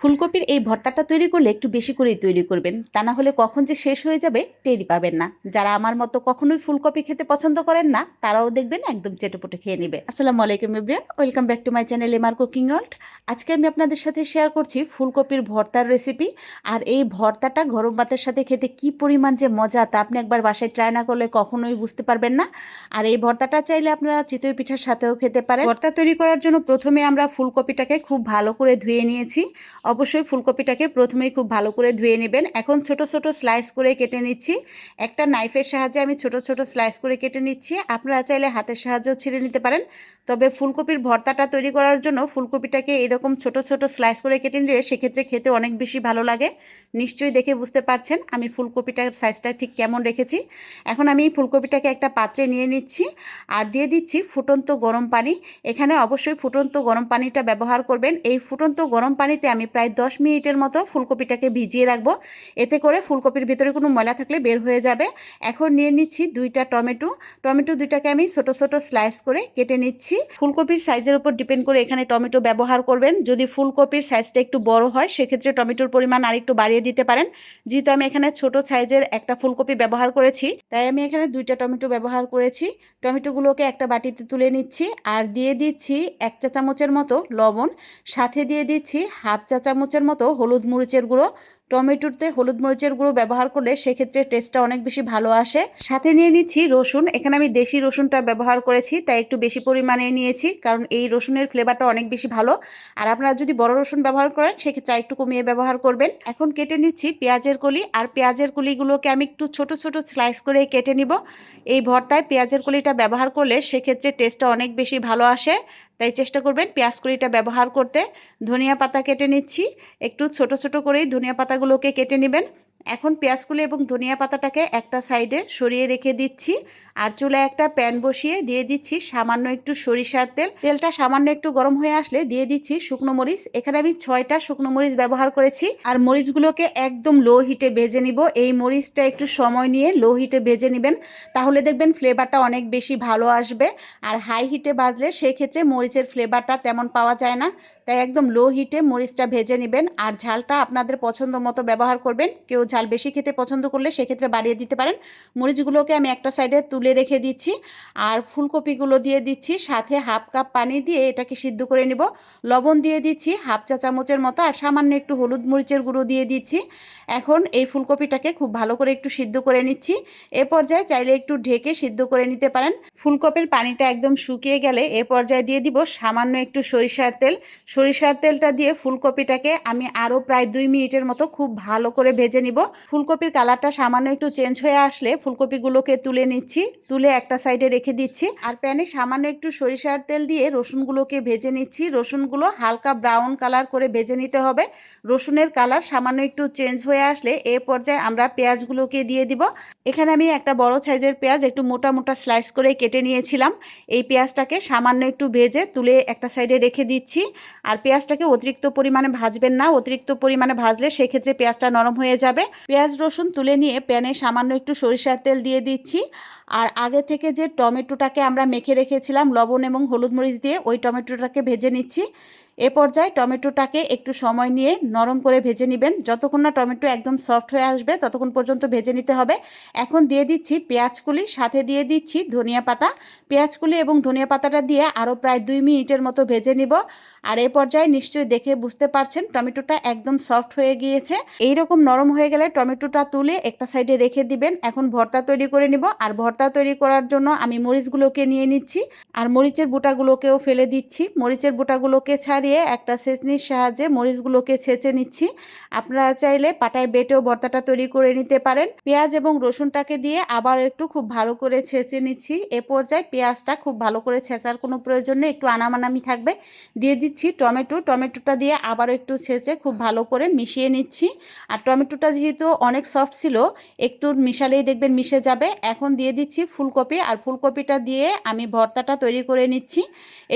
ফুলকপির এই ভর্তাটা তৈরি করলে একটু বেশি করেই তৈরি করবেন। তা না হলে কখন যে শেষ হয়ে যাবে টেরই পাবেন না। যারা আমার মতো কখনোই ফুলকপি খেতে পছন্দ করেন না, তারাও দেখবেন একদম চেটেপুটে খেয়ে নেবে। আসসালামু আলাইকুম everyone welcome back to my channel MR cooking world. আজকে আমি আপনাদের সাথে শেয়ার করছি ফুলকপির ভর্তার রেসিপি আর এই ভর্তাটা গরম ভাতের সাথে খেতে কি পরিমাণ যে মজা তা আপনি একবার বাসায় ট্রাই না করলে কখনোই বুঝতে পারবেন না। আর এই ভর্তাটা চাইলে আপনারা চিতই পিঠার সাথেও খেতে পারেন। ভর্তা তৈরি করার জন্য প্রথমে আমরা ফুলকপিটাকে খুব ভালো করে ধুয়ে নিয়েছি। অবশ্যই ফুলকপিটাকে প্রথমেই খুব ভালো করে ধুয়ে নেবেন। এখন ছোট ছোট স্লাইস করে কেটে নিচ্ছি। একটা নাইফের সাহায্যে আমি ছোট ছোট স্লাইস করে কেটে নিচ্ছি। আপনারা চাইলে হাতের সাহায্যেও ছিঁড়ে নিতে পারেন। তবে ফুলকপির ভর্তাটা তৈরি করার জন্য ফুলকপিটাকে এরকম ছোট ছোট স্লাইস করে কেটে নিলে সেক্ষেত্রে খেতে অনেক বেশি ভালো লাগে। নিশ্চয়ই দেখে বুঝতে পারছেন আমি ফুলকপিটার সাইজটা ঠিক কেমন রেখেছি। এখন আমি ফুলকপিটাকে একটা পাত্রে নিয়ে নিচ্ছি আর দিয়ে দিচ্ছি ফুটন্ত গরম পানি। এখানে অবশ্যই ফুটন্ত গরম পানিটা ব্যবহার করবেন। এই ফুটন্ত গরম পানিতে আমি প্রায় দশ মিনিটের মতো ফুলকপিটাকে ভিজিয়ে রাখব। এতে করে ফুলকপির ভিতরে কোনো ময়লা থাকলে বের হয়ে যাবে। এখন নিয়ে নিচ্ছি দুইটা টমেটো। টমেটো দুইটাকে আমি ছোট ছোট স্লাইস করে কেটে নিচ্ছি। ফুলকপির সাইজের উপর ডিপেন্ড করে এখানে টমেটো ব্যবহার করবেন। যদি ফুলকপির সাইজটা একটু বড় হয়, সেক্ষেত্রে টমেটোর পরিমাণ আর একটু বাড়িয়ে দিতে পারেন। যেহেতু আমি এখানে ছোট সাইজের একটা ফুলকপি ব্যবহার করেছি, তাই আমি এখানে দুইটা টমেটো ব্যবহার করেছি। টমেটোগুলোকে একটা বাটিতে তুলে নিচ্ছি আর দিয়ে দিচ্ছি এক চা চামচের মতো লবণ। সাথে দিয়ে দিচ্ছি হাফ চা চামচের মতো হলুদ মরিচের গুঁড়ো। টমেটোতে হলুদ মরিচের গুঁড়ো ব্যবহার করলে সেক্ষেত্রে টেস্টটা অনেক বেশি ভালো আসে। সাথে নিয়ে নিচ্ছি রসুন। এখানে আমি দেশি রসুনটা ব্যবহার করেছি, তাই একটু বেশি পরিমাণে নিয়েছি, কারণ এই রসুনের ফ্লেভারটা অনেক বেশি ভালো। আর আপনারা যদি বড় রসুন ব্যবহার করেন, সেক্ষেত্রে একটু কমিয়ে ব্যবহার করবেন। এখন কেটে নিচ্ছি পেঁয়াজের কলি। আর পেঁয়াজের কলিগুলোকে আমি একটু ছোট ছোট স্লাইস করে কেটে নিব। এই ভর্তায় পেঁয়াজের কলিটা ব্যবহার করলে সেক্ষেত্রে টেস্টটা অনেক বেশি ভালো আসে। তাই চেষ্টা করবেন পেঁয়াজ কুড়িটা ব্যবহার করতে। ধনিয়া পাতা কেটে নিচ্ছি। একটু ছোট ছোট করেই ধনিয়া পাতাগুলোকে কেটে নেবেন। এখন পেঁয়াজকুলি এবং ধনিয়া পাতাটাকে একটা সাইডে সরিয়ে রেখে দিচ্ছি। আর চুলায় একটা প্যান বসিয়ে দিয়ে দিচ্ছি সামান্য একটু সরিষার তেল। তেলটা সামান্য একটু গরম হয়ে আসলে দিয়ে দিচ্ছি শুকনো মরিচ। এখানে আমি ছয়টা শুকনো মরিচ ব্যবহার করেছি। আর মরিচগুলোকে একদম লো হিটে ভেজে নিব। এই মরিচটা একটু সময় নিয়ে লো হিটে ভেজে নেবেন। তাহলে দেখবেন ফ্লেভারটা অনেক বেশি ভালো আসবে। আর হাই হিটে ভাজলে সেক্ষেত্রে মরিচের ফ্লেভারটা তেমন পাওয়া যায় না। তাই একদম লো হিটে মরিচটা ভেজে নেবেন। আর ঝালটা আপনাদের পছন্দ মতো ব্যবহার করবেন। কেউ ঝাল বেশি খেতে পছন্দ করলে সেক্ষেত্রে বাড়িয়ে দিতে পারেন। মরিচগুলোকে আমি একটা সাইডে তুলে রেখে দিচ্ছি। আর ফুলকপিগুলো দিয়ে দিচ্ছি, সাথে হাফ কাপ পানি দিয়ে এটাকে সিদ্ধ করে নিব। লবণ দিয়ে দিচ্ছি, হাফ চা চামচের মতো, আর সামান্য একটু হলুদ মরিচের গুঁড়ো দিয়ে দিচ্ছি। এখন এই ফুলকপিটাকে খুব ভালো করে একটু সিদ্ধ করে নিচ্ছি। এ পর্যায়ে চাইলে একটু ঢেকে সিদ্ধ করে নিতে পারেন। ফুলকপির পানিটা একদম শুকিয়ে গেলে এ পর্যায়ে দিয়ে দিব সামান্য একটু সরিষার তেল। সরিষার তেলটা দিয়ে ফুলকপিটাকে আমি আরও প্রায় দুই মিনিটের মতো খুব ভালো করে ভেজে নিব। ফুলকপির কালারটা সামান্য একটু চেঞ্জ হয়ে আসলে ফুলকপিগুলোকে তুলে নিচ্ছি। তুলে একটা সাইডে রেখে দিচ্ছি। আর প্যানে সামান্য একটু সরিষার তেল দিয়ে রসুনগুলোকে ভেজে নিচ্ছি। রসুনগুলো হালকা ব্রাউন কালার করে ভেজে নিতে হবে। রসুনের কালার সামান্য একটু চেঞ্জ হয়ে আসলে এ পর্যায়ে আমরা পেঁয়াজগুলোকে দিয়ে দিব। এখানে আমি একটা বড় সাইজের পেঁয়াজ একটু মোটা মোটা স্লাইস করে কেটে নিয়েছিলাম। এই পেঁয়াজটাকে সামান্য একটু ভেজে তুলে একটা সাইডে রেখে দিচ্ছি। আর পেঁয়াজটাকে অতিরিক্ত পরিমাণে ভাজবেন না। অতিরিক্ত পরিমাণে ভাজলে সেক্ষেত্রে পেঁয়াজটা নরম হয়ে যাবে। পেঁয়াজ রসুন তুলে নিয়ে প্যানে সামান্য একটু সরিষার তেল দিয়ে দিচ্ছি। আর আগে থেকে যে টমেটোটাকে আমরা মেখে রেখেছিলাম, লবণ এবং হলুদ মরিচ দিয়ে, ওই টমেটোটাকে ভেজে নিচ্ছি। এ পর্যায়ে টমেটোটাকে একটু সময় নিয়ে নরম করে ভেজে নেবেন। যতক্ষণ না টমেটো একদম সফট হয়ে আসবে, ততক্ষণ পর্যন্ত ভেজে নিতে হবে। এখন দিয়ে দিচ্ছি পেঁয়াজকুলি, সাথে দিয়ে দিচ্ছি ধনিয়া পাতা। পেঁয়াজকুলি এবং ধনিয়া পাতাটা দিয়ে আরও প্রায় দুই মিনিটের মতো ভেজে নিব। আর এ পর্যায়ে নিশ্চয়ই দেখে বুঝতে পারছেন, টমেটোটা একদম সফট হয়ে গিয়েছে। এই রকম নরম হয়ে গেলে টমেটোটা তুলে একটা সাইডে রেখে দিবেন। এখন ভর্তা তৈরি করে নিব। আর ভর্তা তৈরি করার জন্য আমি মরিচগুলোকে নিয়ে নিচ্ছি। আর মরিচের বুটাগুলোকেও ফেলে দিচ্ছি। মরিচের বুটাগুলোকে ছাড়িয়ে একটা সেচনির সাহায্যে মরিচগুলোকে ছেঁচে নিচ্ছি। আপনারা চাইলে পাটায় বেটেও ভর্তাটা তৈরি করে নিতে পারেন। পেঁয়াজ এবং রসুনটাকে দিয়ে আবার একটু খুব ভালো করে ছেঁচে নিচ্ছি। এ পর্যায়ে পেঁয়াজটা খুব ভালো করে ছেঁচার কোনো প্রয়োজন নেই, একটু আনামানামি থাকবে। দিয়ে দিচ্ছি টমেটো। টমেটোটা দিয়ে আবারও একটু ছেঁচে খুব ভালো করে মিশিয়ে নিচ্ছি। আর টমেটোটা যেহেতু অনেক সফট ছিল, একটু মিশালেই দেখবেন মিশে যাবে। এখন দিয়ে দিচ্ছি ফুলকপি আর ফুলকপিটা দিয়ে আমি ভর্তাটা তৈরি করে নিচ্ছি।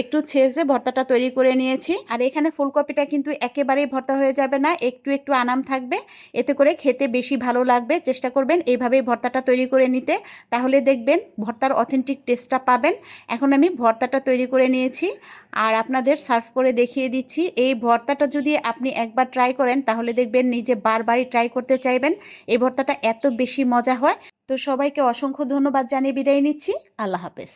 একটু ছেঁচে ভর্তাটা তৈরি করে নিয়েছি। আর এখানে ফুলকপিটা কিন্তু একেবারেই ভর্তা হয়ে যাবে না, একটু একটু আনাম থাকবে, এতে করে খেতে বেশি ভালো লাগবে। চেষ্টা করবেন এইভাবেই ভর্তাটা তৈরি করে নিতে। তাহলে দেখবেন ভর্তার অথেন্টিক টেস্টটা পাবেন। এখন আমি ভর্তাটা তৈরি করে নিয়েছি আর আপনাদের সার্ভ করে দেখিয়ে দিচ্ছি। এই ভর্তাটা যদি আপনি একবার ট্রাই করেন, তাহলে দেখবেন নিজে বারবারই ট্রাই করতে চাইবেন। এই ভর্তাটা এত বেশি মজা হয়। তো সবাইকে অসংখ্য ধন্যবাদ জানিয়ে বিদায় নিচ্ছি। আল্লাহ হাফেজ।